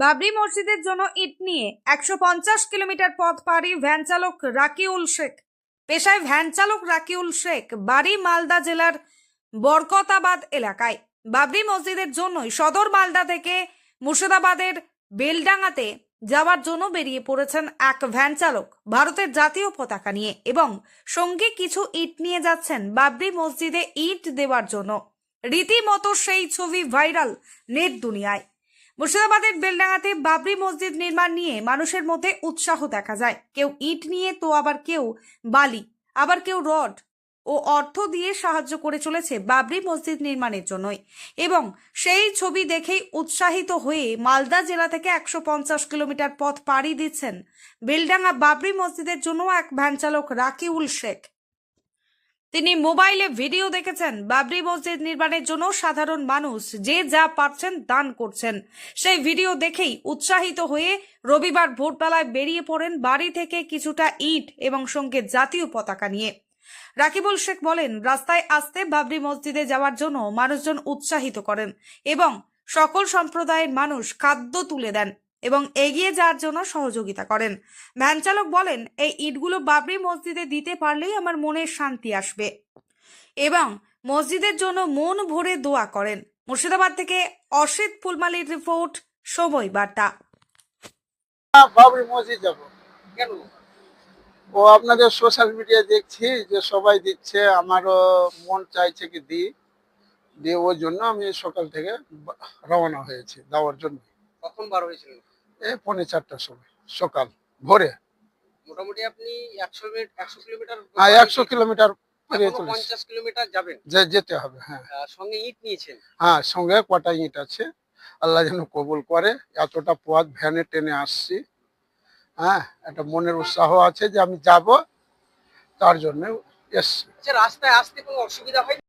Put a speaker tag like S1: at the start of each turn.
S1: বাবরি মসজিদের জন্য ইট নিয়ে একশো পঞ্চাশ কিলোমিটার পথ পাড়ি ভ্যান চালক রাকিউল শেখ। পেশায় ভ্যান চালক রাকিউল শেখ বাড়ি মালদা জেলার বরকতাবাদ এলাকায়। বাবরি মসজিদের জন্যই সদর মালদা থেকে মুর্শিদাবাদের বেলডাঙ্গাতে যাওয়ার জন্য বেরিয়ে পড়েছেন এক ভ্যান চালক। ভারতের জাতীয় পতাকা নিয়ে এবং সঙ্গে কিছু ইট নিয়ে যাচ্ছেন বাবরি মসজিদে ইট দেওয়ার জন্য। রীতিমতো সেই ছবি ভাইরাল নেট দুনিয়ায়। মুর্শিদাবাদের বেলডাঙ্গাতে বাবরি মসজিদ নির্মাণ নিয়ে মানুষের মধ্যে উৎসাহ দেখা যায়। কেউ ইট নিয়ে তো আবার কেউ বালি, আবার কেউ রড ও অর্থ দিয়ে সাহায্য করে চলেছে বাবরি মসজিদ নির্মাণের জন্যই। এবং সেই ছবি দেখেই উৎসাহিত হয়ে মালদা জেলা থেকে একশো পঞ্চাশ কিলোমিটার পথ পাড়ি দিচ্ছেন বেলডাঙ্গা বাবরি মসজিদের জন্য এক ভ্যান চালক রাকিউল শেখ। তিনি মোবাইলে ভিডিও দেখেছেন। বাবরি মসজিদ নির্মাণের জন্য সাধারণ মানুষ যে যা পারছেন দান করছেন। সেই ভিডিও দেখেই উৎসাহিত হয়ে রবিবার ভোরবেলায় বেরিয়ে পড়েন বাড়ি থেকে কিছুটা ইট এবং সঙ্গে জাতীয় পতাকা নিয়ে। রাকিবুল শেখ বলেন, রাস্তায় আসতে বাবরি মসজিদে যাওয়ার জন্য মানুষজন উৎসাহিত করেন এবং সকল সম্প্রদায়ের মানুষ খাদ্য তুলে দেন। এবং এগিয়ে যাওয়ার জন্য সহযোগিতা করেন। ভ্যান চালক বলেন এই ইটগুলো বাবরি মসজিদে দিতে পারলেই আমার মনে শান্তি আসবে। এবং মসজিদের জন্য মন ভরে দোয়া করেন। মুর্শিদাবাদ থেকে অসিত ফুলমালির রিপোর্ট সময় বার্তা।
S2: বাবরি মসজিদ যাব।
S3: কেন?
S2: ও আপনাদের সোশ্যাল মিডিয়া দেখছি যে সবাই দিচ্ছে আমারও মন চাইছে কি দিই। দিয়ে ওই জন্য আমি সকাল থেকে রওনা হয়েছি যাওয়ার জন্য।
S3: কখন বার হয়েছিলেন?
S2: এই পৌনে চারটার সময় সকাল ভোরে।
S3: মোটামুটি আপনি একশো মিনিট একশো কিলোমিটার
S2: হ্যাঁ একশো কিলোমিটার পেরিয়ে চলেছি।
S3: পঞ্চাশ কিলোমিটার যাবেন?
S2: যে যেতে হবে হ্যাঁ।
S3: সঙ্গে ইট নিয়েছেন?
S2: হ্যাঁ সঙ্গে কটা ইট আছে আল্লাহ যেন কবুল করে। এতটা পথ ভ্যানে টেনে আসছি হ্যাঁ একটা মনের উৎসাহ আছে যে আমি যাব তার জন্য এসছি।
S3: আচ্ছা রাস্তায় আসতে কোনো অসুবিধা হয়?